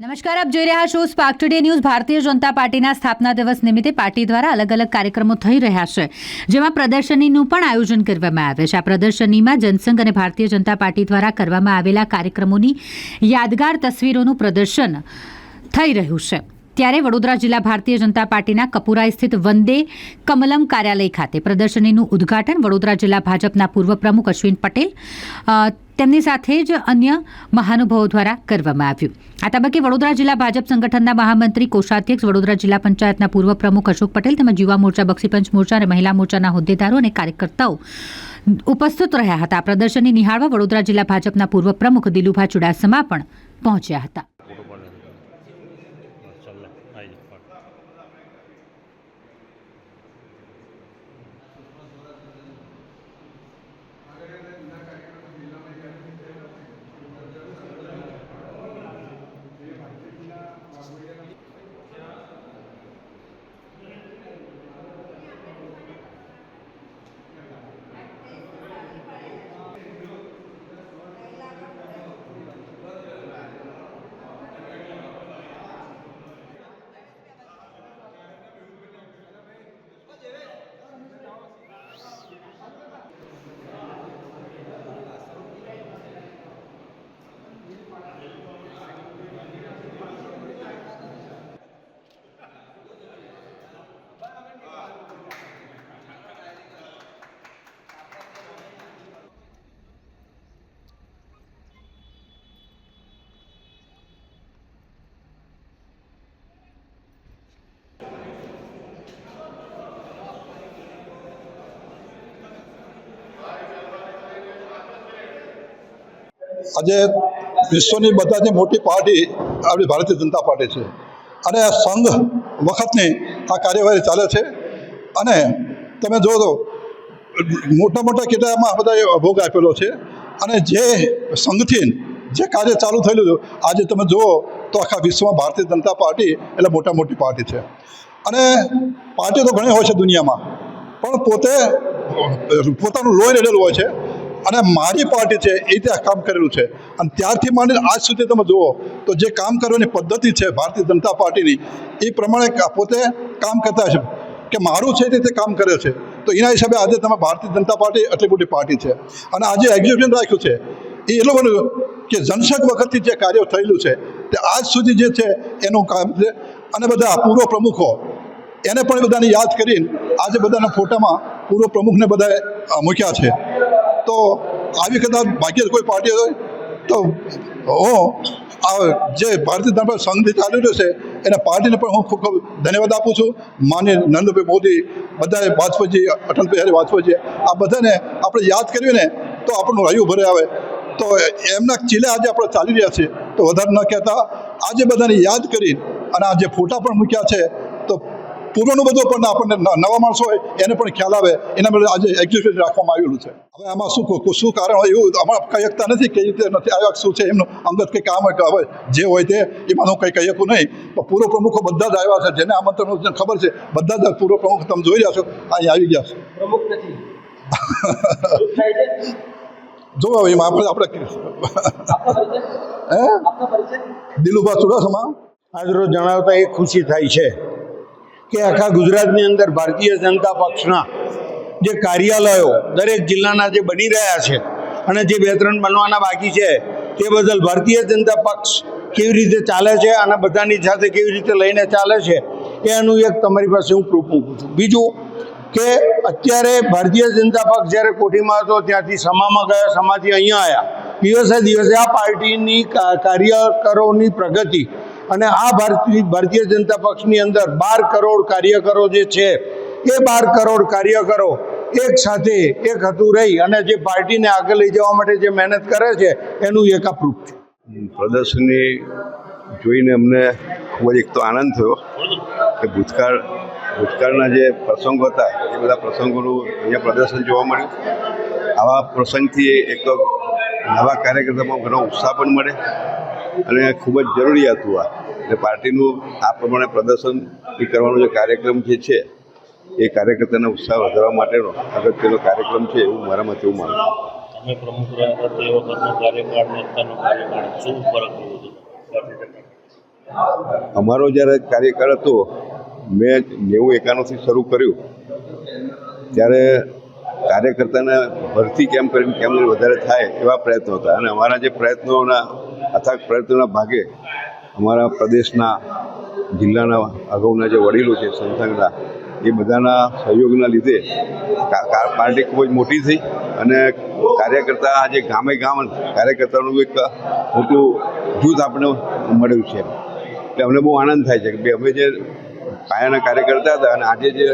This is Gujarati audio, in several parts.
નમસ્કાર, આપ જોઈ રહ્યા છો spark today news Bharatiya Janata પાર્ટીના સ્થાપના દિવસ નિમિત્તે પાર્ટી દ્વારા અલગ અલગ કાર્યક્રમો થઈ રહ્યા છે, જેમાં પ્રદર્શનીનું પણ આયોજન કરવામાં આવે છે. આ પ્રદર્શનીમાં જનસંઘ અને ભારતીય જનતા પાર્ટી દ્વારા કરવામાં આવેલા કાર્યક્રમોની યાદગાર તસવીરોનું પ્રદર્શન થઈ રહ્યું છે. ત્યારે વડોદરા જિલ્લા ભારતીય જનતા પાર્ટીના કપુરા સ્થિત વંદે કમલમ કાર્યાલય ખાતે પ્રદર્શનીનું ઉદ્ઘાટન વડોદરા જિલ્લા ભાજપના પૂર્વ પ્રમુખ અશ્વિન પટેલ તેમની સાથે જ અન્ય મહાનુભાવો દ્વારા કરવામાં આવ્યું. આ તબક્કે વડોદરા જિલ્લા ભાજપ સંગઠનના મહામંત્રી, કોષાધ્યક્ષ, વડોદરા જિલ્લા પંચાયતના પૂર્વ પ્રમુખ અશોક પટેલ તેમજ યુવા મોરચા બક્ષીપંચ મોરચા અને મહિલા મોરચાના હોદ્દેદારો અને કાર્યકર્તાઓ ઉપસ્થિત રહ્યા હતા. પ્રદર્શનની નિહાળવા વડોદરા જિલ્લા ભાજપના પૂર્વ પ્રમુખ દિલુભા ચુડાસમા પણ પહોંચ્યા હતા. આજે વિશ્વની બધાથી મોટી પાર્ટી આપણી ભારતીય જનતા પાર્ટી છે. અને આ સંઘ વખતની આ કાર્યવાહી ચાલે છે. અને તમે જો તો મોટા મોટા કેટલામાં બધાએ ભોગ આપેલો છે. અને જે સંઘથી જે કાર્ય ચાલુ થયેલું આજે તમે જુઓ તો આખા વિશ્વમાં ભારતીય જનતા પાર્ટી એટલે મોટા મોટી પાર્ટી છે. અને પાર્ટીઓ તો ઘણી હોય છે દુનિયામાં. પણ પોતે પોતાનું લોહી રેડેલું હોય છે. અને મારી પાર્ટી છે, એ રીતે કામ કરેલું છે. અને ત્યારથી માંડીને આજ સુધી તમે જુઓ, તો જે કામ કરવાની પદ્ધતિ છે ભારતીય જનતા પાર્ટીની, એ પ્રમાણે પોતે કામ કરતા છે કે મારું છે રીતે કામ કરે છે. તો એના હિસાબે આજે તમે ભારતીય જનતા પાર્ટી એટલી મોટી પાર્ટી છે. અને આજે એક્ઝિબિશન રાખ્યું છે. એ એ લોકોનું કે જનસંઘ વખતથી જે કાર્ય થયેલું છે, તે આજ સુધી જે છે એનું કામ છે. અને બધા પૂર્વ પ્રમુખો, એને પણ બધાને યાદ કરીને આજે બધાના ફોટામાં પૂર્વ પ્રમુખને બધાએ મૂક્યા છે. તો આવી કદાચ બાકી કોઈ પાર્ટી હોય તો હું આ જે ભારતીય જનતા સંઘથી ચાલી રહ્યો છે એના પાર્ટીને પણ હું ખૂબ ખૂબ ધન્યવાદ આપું છું. માન્ય નરેન્દ્રભાઈ મોદી, બધાએ વાજપેયીજી અટલ બિહારી વાજપેયીજી આ બધાને આપણે યાદ કરીએ ને, તો આપણું રહ્યું ભરે આવે. તો એમના ચીલે આજે આપણે ચાલી રહ્યા છીએ. તો વધારે ન કહેતા, આજે બધાને યાદ કરી અને આ જે ફોટા પણ મૂક્યા છે પૂર્વનું બધું પણ આપણને નવા માણસો હોય એને પણ ખ્યાલ આવે એના માટે આજે એક્ઝિબિશન રાખવામાં આવેલું છે. હવે આમાં શું શું કારણ હોય એવું અમારે કહી શકતા નથી કઈ રીતે નથી આવ્યા શું છે એમનું અંગત કંઈ કામ હોય હવે જે હોય તે એમાં હું કંઈ કહી શકું નહીં. પણ પૂર્વ પ્રમુખો બધા જ આવ્યા છે જેને આમંત્રણ ખબર છે બધા જ પૂર્વ પ્રમુખ તમે જોઈ રહ્યા છો અહીં આવી ગયા છે. પ્રમુખ નથી. જોવો એમાં આપણે આપણે હે? દિલુભા ચુડાસમા? આજરોજ જણાવતા એ ખુશી થાય છે. કે આખા ગુજરાતની અંદર ભારતીય જનતા પક્ષના જે કાર્યાલયો દરેક જિલ્લાના જે બની રહ્યા છે અને જે બે ત્રણ બનવાના બાકી છે, તે બદલ ભારતીય જનતા પક્ષ કેવી રીતે ચાલે છે અને બધાની સાથે કેવી રીતે લઈને ચાલે છે, એનું એક તમારી પાસે હું પ્રૂફ મૂકું છું. બીજું કે અત્યારે ભારતીય જનતા પક્ષ જ્યારે કોઠીમાં હતો, ત્યાંથી સમામાં ગયા, સમાથી અહીંયા આવ્યા. દિવસે દિવસે આ પાર્ટીની કાર્યકરોની પ્રગતિ અને આ ભારતીય ભારતીય જનતા પક્ષની અંદર બાર કરોડ કાર્યકરો જે છે, એ બાર કરોડ કાર્યકરો એક સાથે એક હતું રહી અને જે પાર્ટીને આગળ લઈ જવા માટે જે મહેનત કરે છે, એનું એક આ પ્રૂફ છે. પ્રદર્શની જોઈને અમને ખૂબ જ એક તો આનંદ થયો કે ભૂતકાળ, ભૂતકાળના જે પ્રસંગો હતા, એ બધા પ્રસંગોનું અહીંયા પ્રદર્શન જોવા મળ્યું. આવા પ્રસંગથી એક તો નવા કાર્યકર્તામાં ઘણો ઉત્સાહ પણ મળે અને ખૂબ જ જરૂરી હતું આ. એટલે પાર્ટીનું આ પ્રમાણે પ્રદર્શન કરવાનો જે કાર્યક્રમ જે છે એ કાર્યકર્તાનો ઉત્સાહ વધારવા માટેનો અગત્યનો કાર્યક્રમ છે એવું મારા મતે એવું માનું તમે પ્રમુખ રહ્યા તે વખતનો કાર્યકાળ ને અત્યારનો કાર્યકાળ શું ફરક અમારો જ્યારે કાર્યકાળ હતો મેં નેવું એકાણુંથી શરૂ કર્યું. ત્યારે કાર્યકર્તાને ભરતી કેમ કરીને કેમ વધારે થાય એવા પ્રયત્નો હતા. અને અમારા જે પ્રયત્નોના અથાગ પ્રયત્નોના ભાગે અમારા પ્રદેશના જિલ્લાના અગાઉના જે વડીલો છે સંસંગના એ બધાના સહયોગના લીધે પાર્ટી ખૂબ જ મોટી થઈ અને કાર્યકર્તા આજે ગામે ગામ કાર્યકર્તાનું એક મોટું જૂથ આપણને મળ્યું છે. એટલે અમને બહુ આનંદ થાય છે કે અમે જે પાયાના કાર્યકર્તા હતા અને આજે જે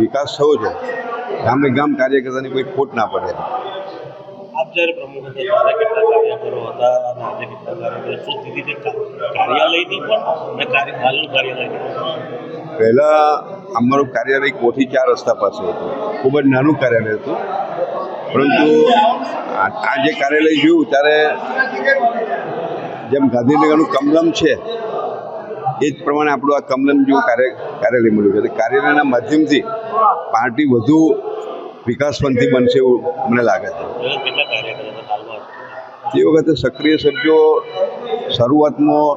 વિકાસ થયો છે, ગામે ગામ કાર્યકર્તાની કોઈ ખોટ ના પડે. જ્યારે પ્રમુખ હતા ત્યારે કેટલા કાર્યકરો હતા, અને આજે કેટલા કાર્યકરો શું સ્થિતિ કાર્યાલયની પણ, અને હાલનું કાર્યાલય પહેલાં અમારું કાર્યાલય કોઠી ચાર રસ્તા પાસે હતું. ખૂબ જ નાનું કાર્યાલય હતું. પરંતુ આ જે કાર્યાલય જોયું, ત્યારે જેમ ગાંધીનગરનું કમલમ છે, એ જ પ્રમાણે આપણું આ કમલમ જેવું કાર્ય, કાર્યાલય મળ્યું છે. કાર્યાલયના માધ્યમથી પાર્ટી વધુ વિકાસપંથી બનશે એવું મને લાગે છે. તે વખતે સક્રિય સભ્યો શરૂઆતમાં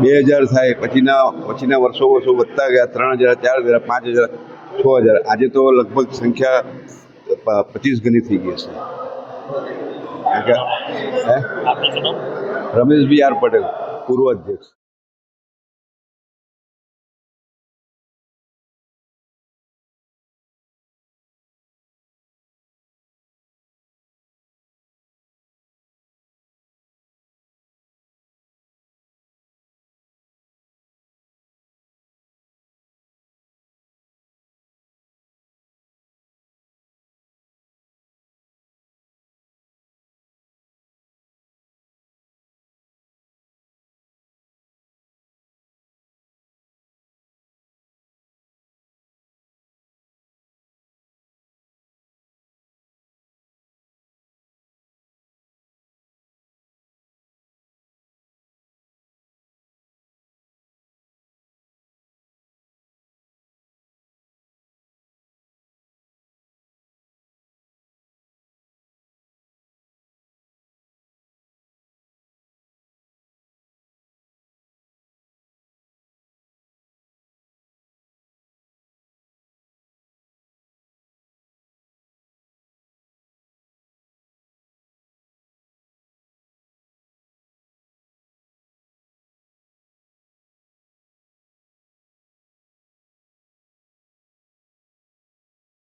બે હજાર થાય પછીના પછીના વર્ષો વર્ષો વધતા ગયા? ત્રણ હજાર ચાર હજાર પાંચ હજાર છ હજાર. આજે તો લગભગ સંખ્યા પચીસ ગણી થઈ ગઈ છે હે? આપનું રમેશ બિહાર આર પટેલ પૂર્વ અધ્યક્ષ.